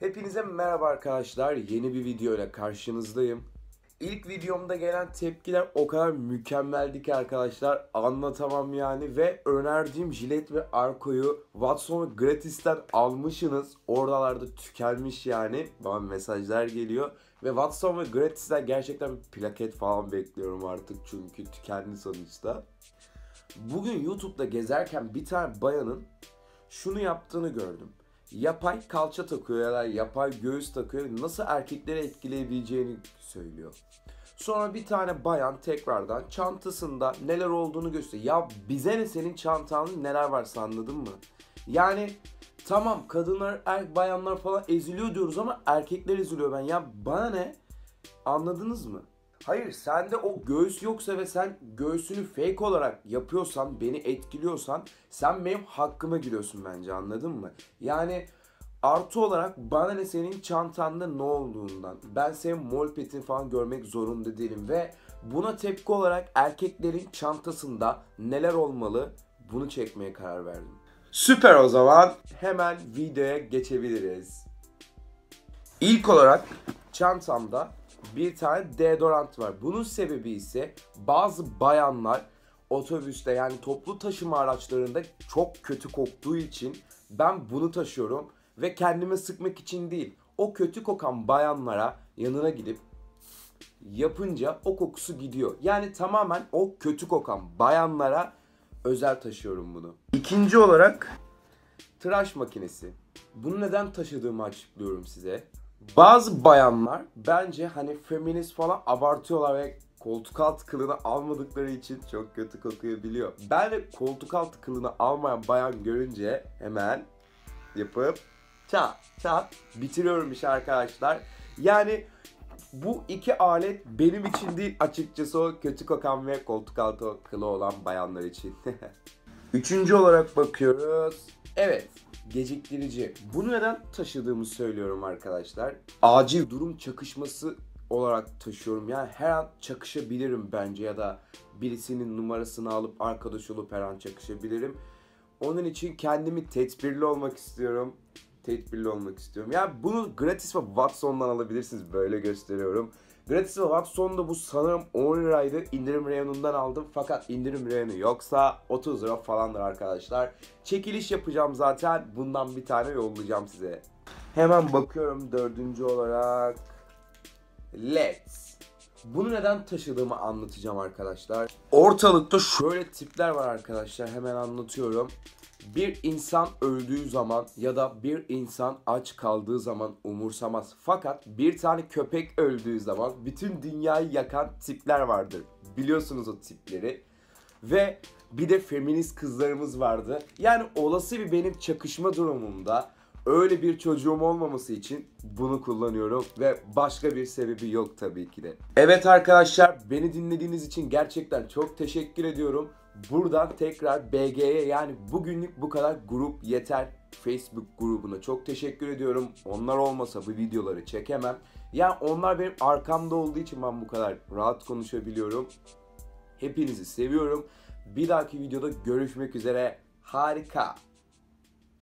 Hepinize merhaba arkadaşlar. Yeni bir video ile karşınızdayım. İlk videomda gelen tepkiler o kadar mükemmeldi ki arkadaşlar anlatamam yani ve önerdiğim jilet ve arkoyu Watson ve Gratis'ten almışsınız. Oralarda tükenmiş yani. Bana mesajlar geliyor. Ve Watson ve Gratis'ten gerçekten bir plaket falan bekliyorum artık çünkü tükendi sonuçta. Bugün YouTube'da gezerken bir tane bayanın şunu yaptığını gördüm. Yapay kalça takıyor ya da yapay göğüs takıyor. Nasıl erkekleri etkileyebileceğini söylüyor. Sonra bir tane bayan tekrardan çantasında neler olduğunu gösteriyor. Ya bize ne senin çantanda neler varsa anladın mı? Yani tamam kadınlar, er, bayanlar falan eziliyor diyoruz ama erkekler eziliyor ben. Ya bana ne? Anladınız mı? Hayır sende o göğüs yoksa ve sen göğsünü fake olarak yapıyorsan, beni etkiliyorsan sen benim hakkıma giriyorsun bence anladın mı? Yani artı olarak bana ne senin çantanda ne olduğundan. Ben senin molpetin falan görmek zorunda değilim ve buna tepki olarak erkeklerin çantasında neler olmalı bunu çekmeye karar verdim. Süper o zaman hemen videoya geçebiliriz. İlk olarak çantamda bir tane deodorant var. Bunun sebebi ise bazı bayanlar otobüste yani toplu taşıma araçlarında çok kötü koktuğu için ben bunu taşıyorum ve kendime sıkmak için değil. O kötü kokan bayanlara yanına gidip yapınca o kokusu gidiyor. Yani tamamen o kötü kokan bayanlara özel taşıyorum bunu. İkinci olarak tıraş makinesi. Bunu neden taşıdığımı açıklıyorum size. Bazı bayanlar bence hani feminist falan abartıyorlar ve koltuk altı kılını almadıkları için çok kötü kokuyor biliyor. Ben de koltuk altı kılını almayan bayan görünce hemen yapıp çat çat bitiriyorum işi arkadaşlar. Yani bu iki alet benim için değil açıkçası o kötü kokan ve koltuk altı kılı olan bayanlar için. Üçüncü olarak bakıyoruz. Evet geciktirici. Bunu neden taşıdığımı söylüyorum arkadaşlar. Acil durum çakışması olarak taşıyorum. Yani her an çakışabilirim bence ya da birisinin numarasını alıp arkadaş olup her an çakışabilirim. Onun için kendimi tedbirli olmak istiyorum. Tedbirli olmak istiyorum. Yani bunu gratis ve Watson'dan alabilirsiniz. Böyle gösteriyorum. Gratis ve Watson'da bu sanırım 10 liraydı. İndirim reyonundan aldım. Fakat indirim reyonu yoksa 30 lira falandır arkadaşlar. Çekiliş yapacağım zaten. Bundan bir tane yollayacağım size. Hemen bakıyorum dördüncü olarak. Let's. Bunu neden taşıdığımı anlatacağım arkadaşlar. Ortalıkta şöyle tipler var arkadaşlar. Hemen anlatıyorum. Bir insan öldüğü zaman ya da bir insan aç kaldığı zaman umursamaz. Fakat bir tane köpek öldüğü zaman bütün dünyayı yakan tipler vardır. Biliyorsunuz o tipleri. Ve bir de feminist kızlarımız vardı. Yani olası bir benim çakışma durumumda öyle bir çocuğum olmaması için bunu kullanıyorum ve başka bir sebebi yok tabii ki de. Evet arkadaşlar beni dinlediğiniz için gerçekten çok teşekkür ediyorum. Buradan tekrar BG'ye yani bugünlük bu kadar grup yeter Facebook grubuna çok teşekkür ediyorum. Onlar olmasa bu videoları çekemem. Yani onlar benim arkamda olduğu için ben bu kadar rahat konuşabiliyorum. Hepinizi seviyorum. Bir dahaki videoda görüşmek üzere. Harika.